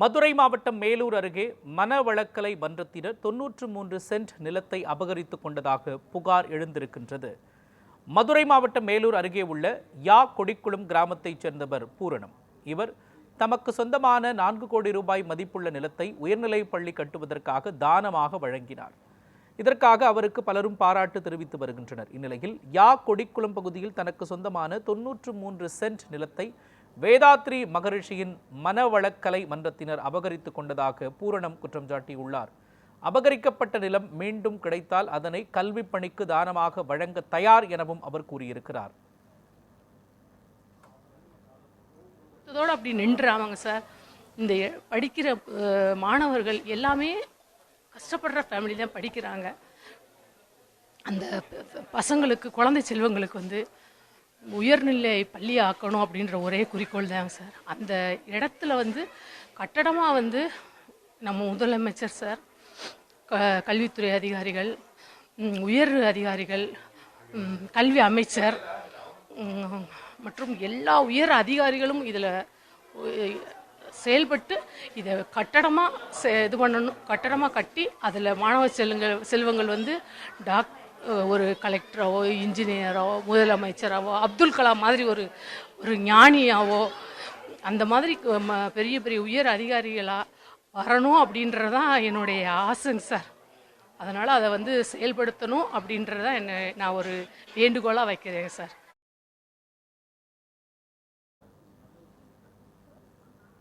மதுரை மாவட்டம் மேலூர் அருகே மனவளக்கலை மன்றத்தினர் தொன்னூற்று மூன்று சென்ட் நிலத்தை அபகரித்துக் கொண்டதாக புகார் எழுந்திருக்கின்றது. மதுரை மாவட்டம் மேலூர் அருகே உள்ள யா கொடிக்குளம் கிராமத்தைச் சேர்ந்தவர் பூரணம். இவர் தமக்கு சொந்தமான நான்கு கோடி ரூபாய் மதிப்புள்ள நிலத்தை உயர்நிலைப் பள்ளி கட்டுவதற்காக தானமாக வழங்கினார். இதற்காக அவருக்கு பலரும் பாராட்டு தெரிவித்து வருகின்றனர். இந்நிலையில் யா கொடிக்குளம் பகுதியில் தனக்கு சொந்தமான தொன்னூற்று மூன்று சென்ட் நிலத்தை வேதாத்ரி மகரிஷியின் மனவளக்கலை மன்றத்தினர் அபகரித்துக் கொண்டதாக பூரணம் குற்றம் சாட்டியுள்ளார். அபகரிக்கப்பட்ட நிலம் மீண்டும் கிடைத்தால் அதனை கல்வி பணிக்கு தானமாக வழங்க தயார் எனவும் அவர் கூறியிருக்கிறார். இதோடு அப்படி நின்றுறாங்க சார் இந்த படிக்கிற அஹ், மாணவர்கள் எல்லாமே கஷ்டப்படுற ஃபேமிலி தான் படிக்கிறாங்க. அந்த பசங்களுக்கு குழந்தை செல்வங்களுக்கு வந்து உயர்நிலை பள்ளி ஆக்கணும் அப்படின்ற ஒரே குறிக்கோள் தாங்க சார். அந்த இடத்துல வந்து கட்டடமாக வந்து நம்ம முதலமைச்சர் சார் க கல்வித்துறை அதிகாரிகள் உயர் அதிகாரிகள் கல்வி அமைச்சர் மற்றும் எல்லா உயர் அதிகாரிகளும் இதில் செயல்பட்டு இதை கட்டடமாக இது பண்ணணும். கட்டடமாக கட்டி அதில் மாணவ செல்வங்கள் செல்வங்கள் வந்து டாக் ஒரு கலெக்டராவோ இன்ஜினியரோ முதலமைச்சராவோ அப்துல் கலாம் மாதிரி ஒரு ஒரு ஞானியாவோ அந்த மாதிரி ம- பெரிய பெரிய உயர் அதிகாரிகளாக வரணும் அப்படின்றதான் என்னுடைய ஆசைங்க சார். அதனால் அதை வந்து செயல்படுத்தணும் அப்படின்றதான் என்ன நான் ஒரு வேண்டுகோளாக வைக்கிறேங்க சார்.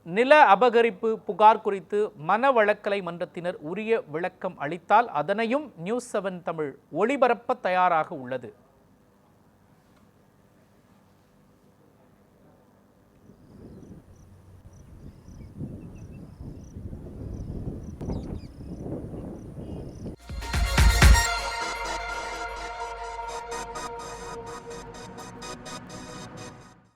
நில அபகரிப்பு புகார் குறித்து மன வழக்கலை மன்றத்தினர் உரிய விளக்கம் அளித்தால் அதனையும் நியூஸ் செவன் தமிழ் ஒளிபரப்ப தயாராக உள்ளது.